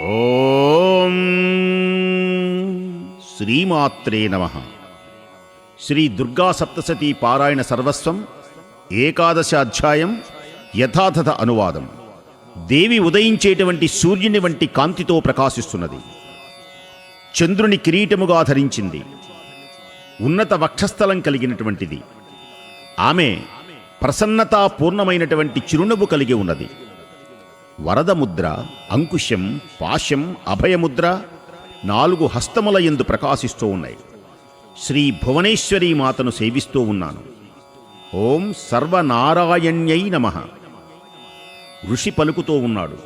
ఓం శ్రీమాత్రే నమ. శ్రీ దుర్గా సప్తసతీ పారాయణ సర్వస్వం ఏకాదశ అధ్యాయం యథాతథ అనువాదం. దేవి ఉదయించేటువంటి సూర్యుని వంటి కాంతితో ప్రకాశిస్తున్నది. చంద్రుని కిరీటముగా ధరించింది. ఉన్నత వక్షస్థలం కలిగినటువంటిది. ఆమె ప్రసన్నతాపూర్ణమైనటువంటి చిరునవ్వు కలిగి ఉన్నది. వరదముద్ర అంకుశం పాశం అభయముద్ర నాలుగు హస్తముల ఎందు ప్రకాశిస్తూ ఉన్నాయి. శ్రీ భువనేశ్వరి మాతను సేవిస్తూ ఉన్నాను. ఓం సర్వనారాయణ్యై నమ. ఋషి పలుకుతూ ఉన్నాడు.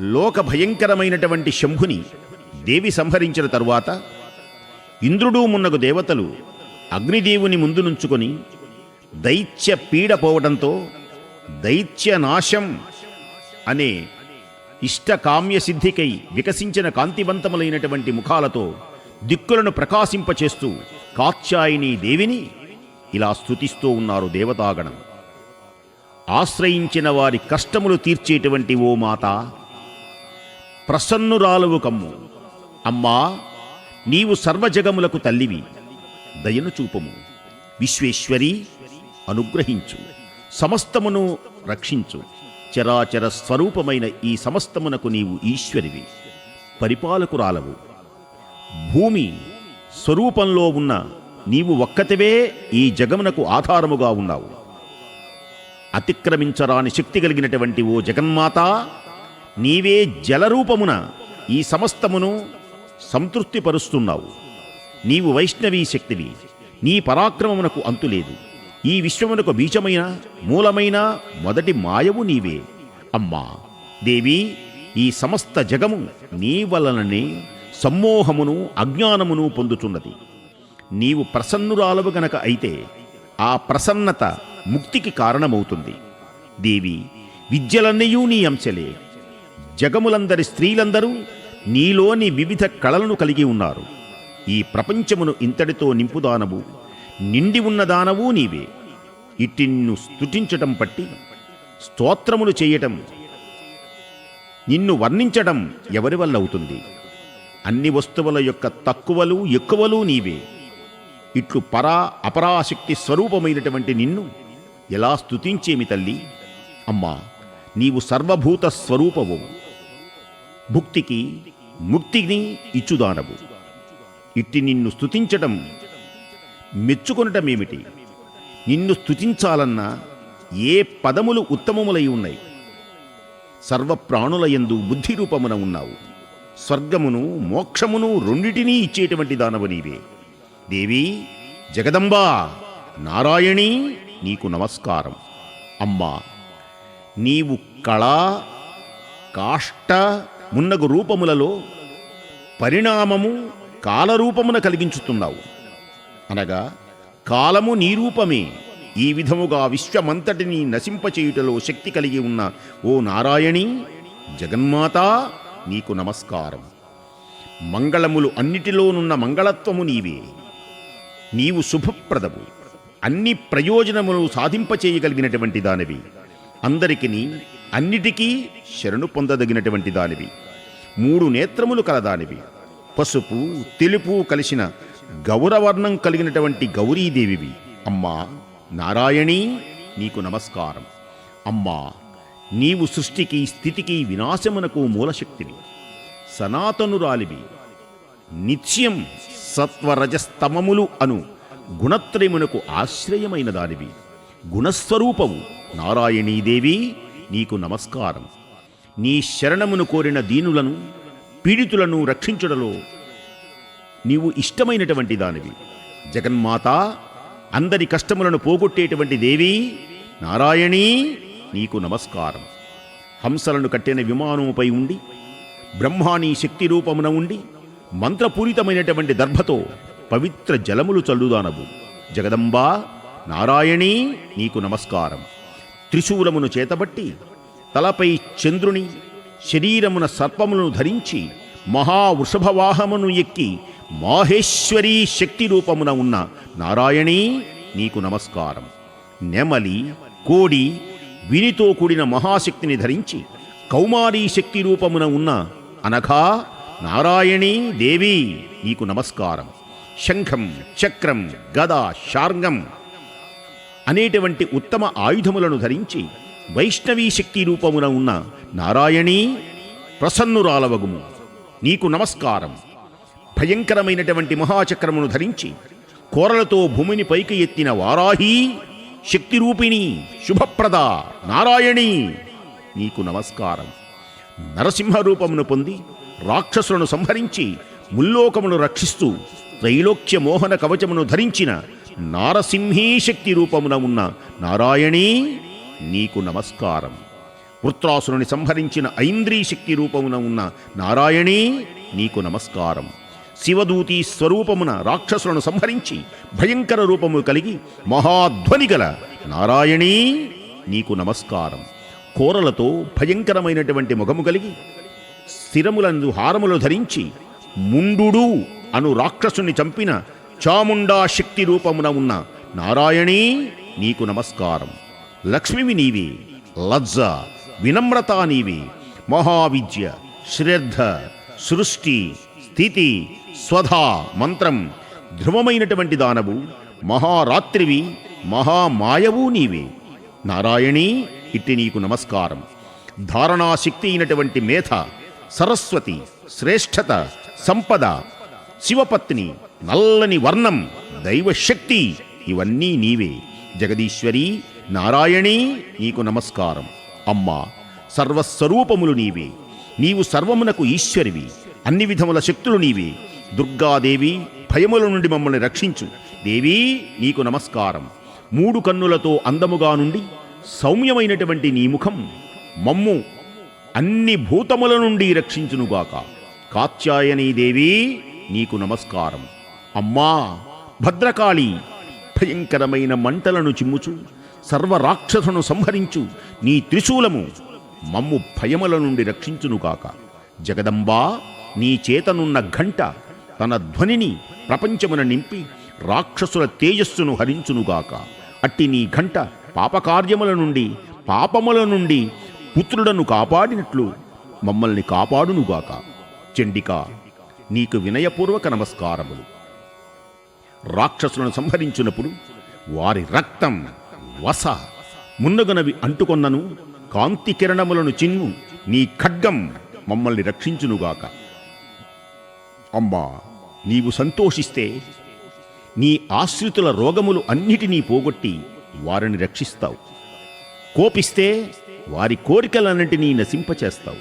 లోక భయంకరమైనటువంటి శంభుని దేవి సంహరించిన తరువాత ఇంద్రుడు మున్నగు దేవతలు అగ్నిదేవుని ముందు నుంచుకొని దైత్య పీడ పోవడంతో దైత్య నాశం అనే ఇష్టకామ్య సిద్ధికై వికసించిన కాంతివంతములైనటువంటి ముఖాలతో దిక్కులను ప్రకాశింపచేస్తూ కాత్యాయిని దేవిని ఇలా స్తుతిస్తూ ఉన్నారు దేవతాగణం. ఆశ్రయించిన వారి కష్టములు తీర్చేటువంటి ఓ మాత ప్రసన్నురాలువు కమ్ము. అమ్మా నీవు సర్వజగములకు తల్లివి. దయను చూపము. విశ్వేశ్వరి అనుగ్రహించు. సమస్తమును రక్షించు. చరాచర స్వరూపమైన ఈ సమస్తమునకు నీవు ఈశ్వరివి. పరిపాలకురాలవు. భూమి స్వరూపంలో ఉన్న నీవు ఒక్కతివే ఈ జగమునకు ఆధారముగా ఉన్నావు. అతిక్రమించరాని శక్తి కలిగినటువంటి ఓ జగన్మాత నీవే జలరూపమున ఈ సమస్తమును సంతృప్తిపరుస్తున్నావు. నీవు వైష్ణవీ శక్తివి. నీ పరాక్రమమునకు అంతులేదు. ఈ విశ్వమునకు బీజమైన మూలమైన మొదటి మాయవు నీవే. అమ్మా దేవి ఈ సమస్త జగము నీ వలననే సమ్మోహమును అజ్ఞానమును పొందుతున్నది. నీవు ప్రసన్నురాలవు గనక అయితే ఆ ప్రసన్నత ముక్తికి కారణమవుతుంది. దేవి విద్యలన్నయూ నీ అంశలే. జగములందరి స్త్రీలందరూ నీలోని వివిధ కళలను కలిగి ఉన్నారు. ఈ ప్రపంచమును ఇంతటితో నింపుదానవు నిండి ఉన్నదానవు నీవే. ఇటిన్ను స్తుతించటం పట్టి స్తోత్రములు చేయటం నిన్ను వర్ణించడం ఎవరి వల్ల అవుతుంది అన్ని వస్తువుల యొక్క తక్కువలు ఎక్కువలు నీవే. ఇట్లు పరా అపరాశక్తి స్వరూపమైనటువంటి నిన్ను ఎలా స్తుతించేమి తల్లి? అమ్మా నీవు సర్వభూత స్వరూపవు. భుక్తికి ముక్తిని ఇచ్చుదానవు. ఇట్టి నిన్ను స్తుతించటం మెచ్చుకొనటమేమిటి? నిన్ను స్తుతించాలన్నా ఏ పదములు ఉత్తమములై ఉన్నాయి? సర్వప్రాణులయందు బుద్ధి రూపమున ఉన్నావు. స్వర్గమును మోక్షమును రెండిటినీ ఇచ్చేటువంటి దానవు నీవే. దేవి జగదంబా నారాయణి నీకు నమస్కారం. అమ్మా నీవు కళ కాష్ట మున్నగు రూపములలో పరిణామము కాలరూపమున కలిగించుతున్నావు. అనగా కాలము నీ రూపమే. ఈ విధముగా విశ్వమంతటిని నశింపచేయుటలో శక్తి కలిగి ఉన్న ఓ నారాయణి జగన్మాత నీకు నమస్కారం. మంగళములు అన్నిటిలోనున్న మంగళత్వము నీవే. నీవు శుభప్రదవు. అన్ని ప్రయోజనములు సాధింపచేయగలిగినటువంటి దానివి. అందరికిని అన్నిటికీ శరణు పొందదగినటువంటి దానివి. మూడు నేత్రములు కలదానివి. పసుపు తెలుపు కలిసిన గౌరవర్ణం కలిగినటువంటి గౌరీదేవివి. అమ్మా నారాయణి నీకు నమస్కారం. అమ్మా నీవు సృష్టికి స్థితికి వినాశమునకు మూలశక్తివి. సనాతనురాలివి. నిత్యం సత్వరజస్తమములు అను గుణత్రయమునకు ఆశ్రయమైన దానివి గుణస్వరూపవు. నారాయణీదేవి నీకు నమస్కారం. నీ శరణమును కోరిన దీనులను పీడితులను రక్షించుడలో నీవు ఇష్టమైనటువంటి దానివి. జగన్మాత అందరి కష్టములను పోగొట్టేటువంటి దేవి నారాయణీ నీకు నమస్కారం. హంసలను కట్టిన విమానముపై ఉండి బ్రహ్మాని శక్తి రూపమున ఉండి మంత్రపూరితమైనటువంటి దర్భతో పవిత్ర జలములు చల్లుదానవు. జగదంబా నారాయణీ నీకు నమస్కారం. త్రిశూలమును చేతబట్టి తలపై చంద్రుని శరీరమున సర్పములను ధరించి మహావృషభవాహమును ఎక్కి మాహేశ్వరీ శక్తి రూపమున ఉన్న నారాయణీ నీకు నమస్కారం. నెమలి కోడి వినితో కూడిన మహాశక్తిని ధరించి కౌమారీ శక్తి రూపమున ఉన్న అనఘా నారాయణీ దేవి నీకు నమస్కారం. శంఖం చక్రం గద శార్ంగం అనేటువంటి ఉత్తమ ఆయుధములను ధరించి వైష్ణవీ శక్తి రూపమున ఉన్న నారాయణీ ప్రసన్నురాలవగుము. నీకు నమస్కారం. భయంకరమైనటువంటి మహాచక్రమును ధరించి కోరలతో భూమిని పైకి ఎత్తిన వారాహి శక్తిరూపిణి శుభప్రద నారాయణి నీకు నమస్కారం. నరసింహ రూపమును పొంది రాక్షసులను సంహరించి ముల్లోకమును రక్షిస్తూ త్రైలోక్య మోహన కవచమును ధరించిన నారసింహీ శక్తి రూపమున ఉన్న నారాయణీ నీకు నమస్కారం. వృత్రాసురుని సంహరించిన ఐంద్రీ శక్తి రూపమున ఉన్న నారాయణీ నీకు నమస్కారం. శివదూతి స్వరూపమున రాక్షసులను సంహరించి భయంకర రూపము కలిగి మహాధ్వని గల నారాయణీ నీకు నమస్కారం. కోరలతో భయంకరమైనటువంటి ముఖము కలిగి స్థిరములందు హారములు ధరించి ముండు అను రాక్షసుని చంపిన చాముండా శక్తి రూపమున ఉన్న నారాయణీ నీకు నమస్కారం. లక్ష్మివి నీవే లజ్జ వినమ్రత నీవే మహావిద్య శ్రద్ధ సృష్టి స్థితి స్వధా మంత్రం. ధ్రువమైనటువంటి దానవు మహారాత్రివి మహామాయవు నీవే. నారాయణీ ఇట్టి నీకు నమస్కారం. ధారణాశక్తి అయినటువంటి మేధ సరస్వతి శ్రేష్ఠత సంపద శివపత్ని నల్లని వర్ణం దైవశక్తి ఇవన్నీ నీవే. జగదీశ్వరి నారాయణీ నీకు నమస్కారం. అమ్మా సర్వస్వరూపములు నీవే. నీవు సర్వమునకు ఈశ్వరివి. అన్ని విధముల శక్తులు నీవే. దుర్గాదేవి భయముల నుండి మమ్మల్ని రక్షించు. దేవీ నీకు నమస్కారం. మూడు కన్నులతో అందముగా నుండి సౌమ్యమైనటువంటి నీ ముఖం మమ్ము అన్ని భూతముల నుండి రక్షించునుగాక. కాత్యాయనీ దేవి నీకు నమస్కారం. అమ్మా భద్రకాళి భయంకరమైన మంటలను చిమ్ముచు సర్వరాక్షసును సంహరించు నీ త్రిశూలము మమ్ము భయముల నుండి రక్షించునుగాక. జగదంబా నీ చేతనున్న ఘంట తన ధ్వనిని ప్రపంచమున నింపి రాక్షసుల తేజస్సును హరించునుగాక. అట్టి నీ ఘంట పాపకార్యముల నుండి పాపముల నుండి పుత్రులను కాపాడినట్లు మమ్మల్ని కాపాడునుగాక. చండిక నీకు వినయపూర్వక నమస్కారములు. రాక్షసులను సంహరించినప్పుడు వారి రక్తం వస మున్నగునవి అంటుకొన్నను కాంతి కిరణములను చిన్ను నీ ఖడ్గం మమ్మల్ని రక్షించునుగాక. అమ్మా నీవు సంతోషిస్తే నీ ఆశ్రితుల రోగములు అన్నిటినీ పోగొట్టి వారిని రక్షిస్తావు. కోపిస్తే వారి కోరికలన్నింటినీ నశింపచేస్తావు.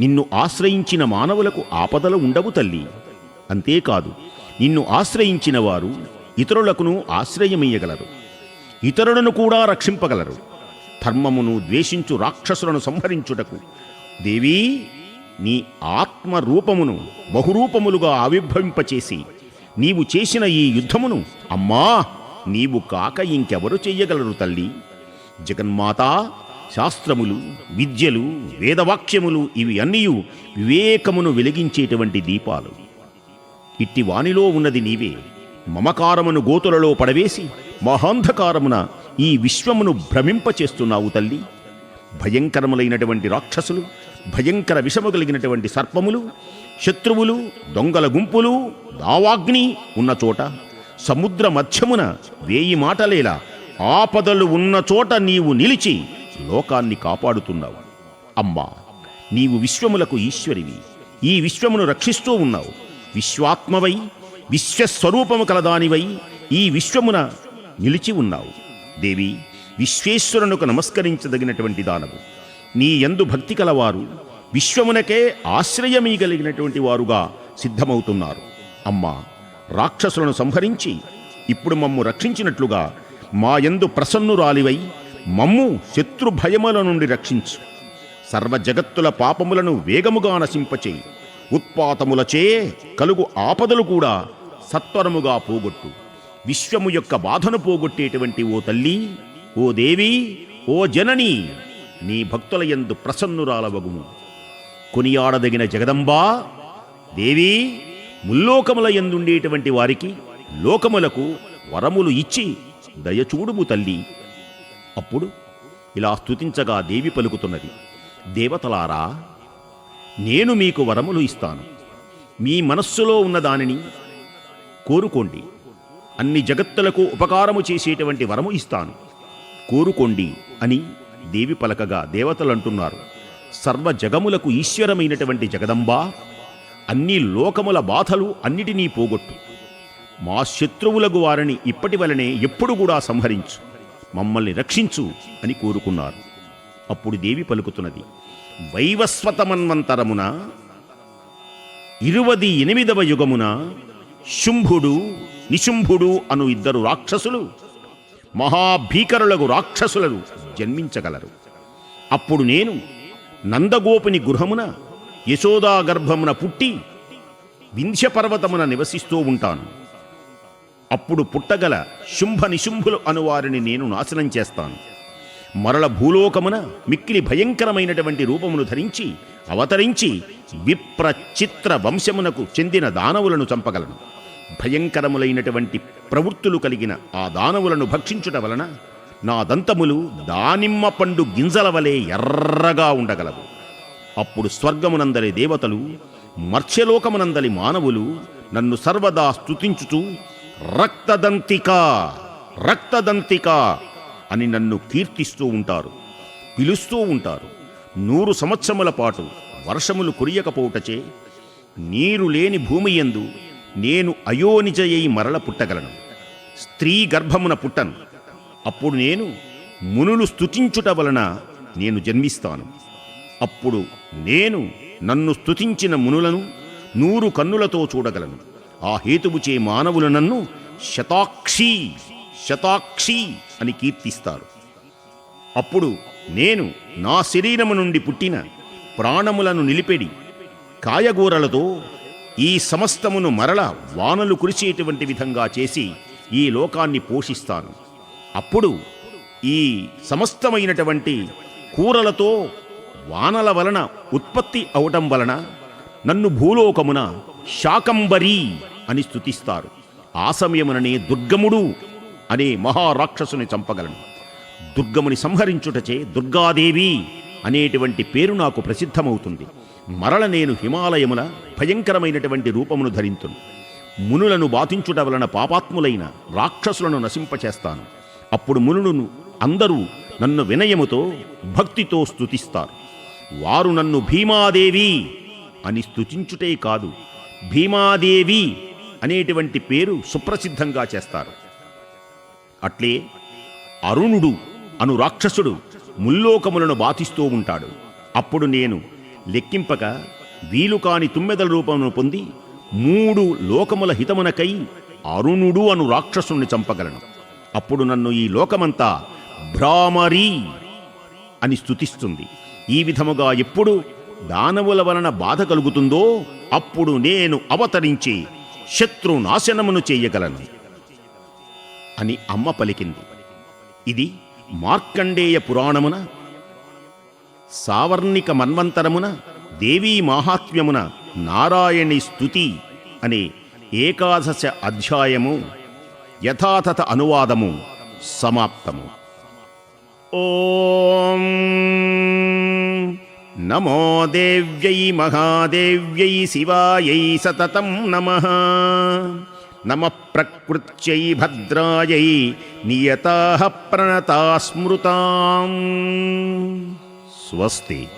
నిన్ను ఆశ్రయించిన మానవులకు ఆపదలు ఉండవు తల్లి. అంతేకాదు నిన్ను ఆశ్రయించిన వారు ఇతరులకును ఆశ్రయమయ్యగలరు. ఇతరులను కూడా రక్షింపగలరు. ధర్మమును ద్వేషించు రాక్షసులను సంహరించుటకు దేవీ నీ ఆత్మ రూపమును బహురూపములుగా ఆవిర్భవింపచేసి నీవు చేసిన ఈ యుద్ధమును అమ్మా నీవు కాక ఇంకెవరు చెయ్యగలరు తల్లి. జగన్మాత శాస్త్రములు విద్యలు వేదవాక్యములు ఇవి అన్నీయు వివేకమును వెలిగించేటువంటి దీపాలు. ఇట్టి వానిలో ఉన్నది నీవే. మమకారమును గోతులలో పడవేసి మహాంధకారమున ఈ విశ్వమును భ్రమింపచేస్తున్నావు తల్లి. భయంకరములైనటువంటి రాక్షసులు భయంకర విషము కలిగినటువంటి సర్పములు శత్రువులు దొంగల గుంపులు దావాగ్ని ఉన్న చోట సముద్ర మధ్యమున వేయి మాటలేలా ఆపదలు ఉన్న చోట నీవు నిలిచి లోకాన్ని కాపాడుతున్నావు. అమ్మా నీవు విశ్వములకు ఈశ్వరివి. ఈ విశ్వమును రక్షిస్తూ ఉన్నావు. విశ్వాత్మవై విశ్వస్వరూపము కలదానివై ఈ విశ్వమున నిలిచి ఉన్నావు. దేవి విశ్వేశ్వరునకు నమస్కరించదగినటువంటి దానవు. నీ యందు భక్తి కలవారు. విశ్వమునకే ఆశ్రయమీగలిగినటువంటి వారుగా సిద్ధమవుతున్నారు. అమ్మా రాక్షసులను సంహరించి ఇప్పుడు మమ్ము రక్షించినట్లుగా మా యందు ప్రసన్నురాలివై మమ్ము శత్రు భయముల నుండి రక్షించు. సర్వ జగత్తుల పాపములను వేగముగా నశింపచేయి. ఉత్పాతములచే కలుగు ఆపదలు కూడా సత్వరముగా పోగొట్టు. విశ్వము యొక్క బాధను పోగొట్టేటువంటి ఓ తల్లి ఓ దేవి ఓ జనని నీ భక్తుల యందు ప్రసన్నురాలవగుము. కొనియాడదగిన జగదంబా దేవి ముల్లోకముల ఎందుండేటువంటి వారికి లోకములకు వరములు ఇచ్చి దయచూడుము తల్లి. అప్పుడు ఇలా స్తుతించగా దేవి పలుకుతున్నది దేవతలారా నేను మీకు వరములు ఇస్తాను. మీ మనస్సులో ఉన్న దానిని కోరుకోండి. అన్ని జగత్తులకు ఉపకారము చేసేటువంటి వరము ఇస్తాను. కోరుకోండి అని దేవి పలకగా దేవతలు అంటున్నారు సర్వ జగములకు ఈశ్వరమైనటువంటి జగదంబా అన్ని లోకముల బాధలు అన్నిటినీ పోగొట్టు. మా శత్రువులకు వారిని ఇప్పటి వలనే ఎప్పుడు కూడా సంహరించు. మమ్మల్ని రక్షించు అని కోరుకున్నారు. అప్పుడు దేవి పలుకుతున్నది వైవస్వతమన్వంతరమున ఇరువది ఎనిమిదవ యుగమున శుంభుడు నిశుంభుడు అను ఇద్దరు రాక్షసులు మహాభీకరులకు రాక్షసులను జన్మించగలరు. అప్పుడు నేను నందగోపుని గృహమున యశోదా గర్భమున పుట్టి వింధ్యపర్వతమున నివసిస్తూ ఉంటాను. అప్పుడు పుట్టగల శుంభ నిశుంభులు అనువారిని నేను నాశనం చేస్తాను. మరల భూలోకమున మిక్కిలి భయంకరమైనటువంటి రూపమును ధరించి అవతరించి విప్ర చిత్ర వంశమునకు చెందిన దానవులను చంపగలను. భయంకరములైనటువంటి ప్రవృత్తులు కలిగిన ఆ దానవులను భక్షించుట వలన నా దంతములు దానిమ్మ పండు గింజల వలె ఎర్రగా ఉండగలవు. అప్పుడు స్వర్గమునందలి దేవతలు మర్త్యలోకమునందలి మానవులు నన్ను సర్వదా స్తుతించుచూ రక్తదంతిక రక్తదంతిక అని నన్ను కీర్తిస్తూ ఉంటారు పిలుస్తూ ఉంటారు. నూరు సంవత్సరముల పాటు వర్షములు కురియకపోవుటచే నీరు లేని భూమి యందు నేను అయోనిజయై మరల పుట్టగలను. స్త్రీ గర్భమున పుట్టను. అప్పుడు నేను మునులు స్తుతించుట వలన నేను జన్మిస్తాను. అప్పుడు నేను నన్ను స్తుతించిన మునులను నూరు కన్నులతో చూడగలను. ఆ హేతువుచే మానవులు నన్ను శతాక్షి శతాక్షి అని కీర్తిస్తారు. అప్పుడు నేను నా శరీరము నుండి పుట్టిన ప్రాణములను నిలిపెడి కాయగూరలతో ఈ సమస్తమును మరల వానలు కురిసేటువంటి విధంగా చేసి ఈ లోకాన్ని పోషిస్తాను. అప్పుడు ఈ సమస్తమైనటువంటి కూరలతో వానల వలన ఉత్పత్తి అవటం వలన నన్ను భూలోకమున శాకంబరీ అని స్తుతిస్తారు. ఆ సమయముననే దుర్గముడు అనే మహారాక్షసుని చంపగలను. దుర్గముని సంహరించుటచే దుర్గాదేవి అనేటువంటి పేరు నాకు ప్రసిద్ధమవుతుంది. మరల నేను హిమాలయముల భయంకరమైనటువంటి రూపమును ధరింతును. మునులను బాధించుట వలన పాపాత్ములైన రాక్షసులను నశింపచేస్తాను. అప్పుడు మునులను అందరూ నన్ను వినయముతో భక్తితో స్తుతిస్తారు. వారు నన్ను భీమాదేవి అని స్తుతించుటే కాదు భీమాదేవి అనేటువంటి పేరు సుప్రసిద్ధంగా చేస్తారు. అట్లే అరుణుడు అను రాక్షసుడు ముల్లోకములను బాధిస్తూ ఉంటాడు. అప్పుడు నేను లెక్కింపక వీలు కాని తుమ్మెదల రూపమును పొంది మూడు లోకముల హితమునకై అరుణుడు అను రాక్షసుణ్ణి చంపగలను. అప్పుడు నన్ను ఈ లోకమంతా భ్రామరీ అని స్తుతిస్తుంది. ఈ విధముగా ఎప్పుడు దానవుల వలన బాధ కలుగుతుందో అప్పుడు నేను అవతరించి శత్రు నాశనమును చేయగలను అని అమ్మ పలికింది. ఇది మార్కండేయ పురాణమున సావర్ణిక మన్వంతరమున దేవీ మాహాత్మ్యమున నారాయణి స్తుతి అనే ఏకాదశ అధ్యాయము యథాతథ అనువాదము సమాప్తము. ఓం నమో దేవ్యై మహాదేవ్యై శివాయై సతతం నమః. నమ ప్రకృత్యై భద్రాయై నియతా ప్రణతా స్మృతాం స్వస్తి.